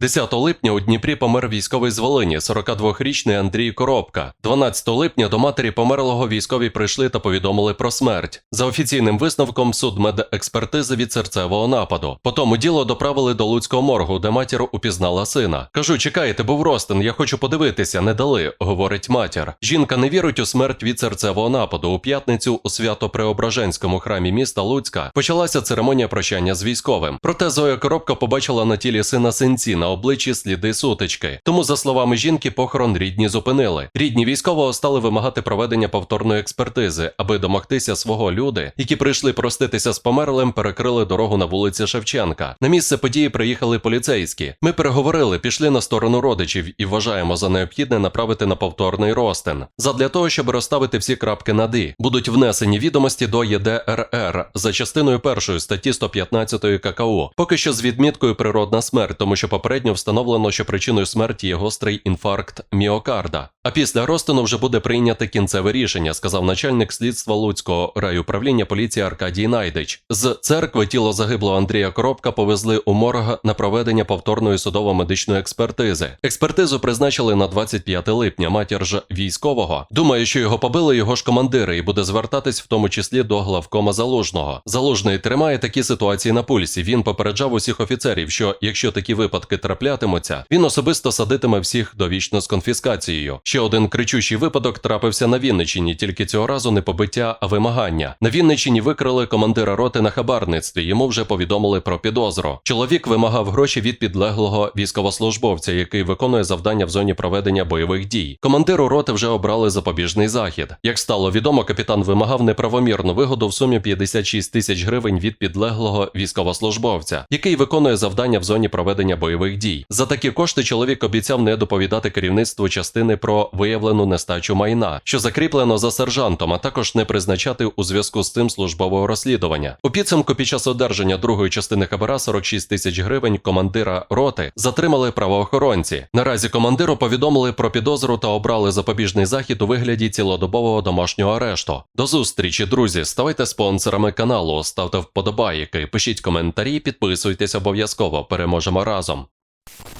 10 липня у Дніпрі помер військовий з Волині, 42-річний Андрій Коробка. 12 липня до матері померлого військові прийшли та повідомили про смерть. За офіційним висновком судмедекспертизи від серцевого нападу. Потім діло доправили до Луцького моргу, де матір упізнала сина. Кажу, чекайте, був Ростин, я хочу подивитися, не дали, говорить матір. Жінка не вірить у смерть від серцевого нападу. У п'ятницю у свято-преображенському храмі міста Луцька почалася церемонія прощання з військовим. Проте Зоя Коробка побачила на тілі сина синці на обличчі сліди сутички. Тому, за словами жінки, похорон рідні зупинили. Рідні військового стали вимагати проведення повторної експертизи, аби домогтися свого люди, які прийшли проститися з померлим, перекрили дорогу на вулиці Шевченка. На місце події приїхали поліцейські. Ми переговорили, пішли на сторону родичів і вважаємо за необхідне направити на повторний розтин. Задля того, щоб розставити всі крапки над «і», будуть внесені відомості до ЄДРР за частиною першої статті 115 ККУ. Поки що з відміткою природна смерть, тому що попередньо встановлено, що причиною смерті є гострий інфаркт міокарда. А після розтину вже буде прийнято кінцеве рішення, сказав начальник слідства Луцького райуправління поліції Аркадій Найдич. З церкви тіло загиблого Андрія Коробка повезли у морг на проведення повторної судово-медичної експертизи. Експертизу призначили на 25 липня. Матір ж військового думає, що його побили його ж командири, і буде звертатись в тому числі до главкома залужного. Залужний тримає такі ситуації на пульсі. Він попереджав усіх офіцерів, що якщо такі випадки траплятимуться, він особисто садитиме всіх довічно з конфіскацією. Ще один кричущий випадок трапився на Вінниччині, тільки цього разу не побиття, а вимагання. На Вінниччині викрили командира роти на хабарництві. Йому вже повідомили про підозру. Чоловік вимагав гроші від підлеглого військовослужбовця, який виконує завдання в зоні проведення бойових дій. Командиру роти вже обрали запобіжний захід. Як стало відомо, капітан вимагав неправомірну вигоду в сумі 56 тисяч гривень від підлеглого військовослужбовця, який виконує завдання в зоні проведення бойових дій. За такі кошти чоловік обіцяв не доповідати керівництву частини про виявлену нестачу майна, що закріплено за сержантом, а також не призначати у зв'язку з цим службового розслідування. У підсумку під час одержання другої частини хабара 46 тисяч гривень командира роти затримали правоохоронці. Наразі командиру повідомили про підозру та обрали запобіжний захід у вигляді цілодобового домашнього арешту. До зустрічі, друзі! Ставайте спонсорами каналу, ставте вподобайки, пишіть коментарі, підписуйтесь обов'язково. Переможемо разом. you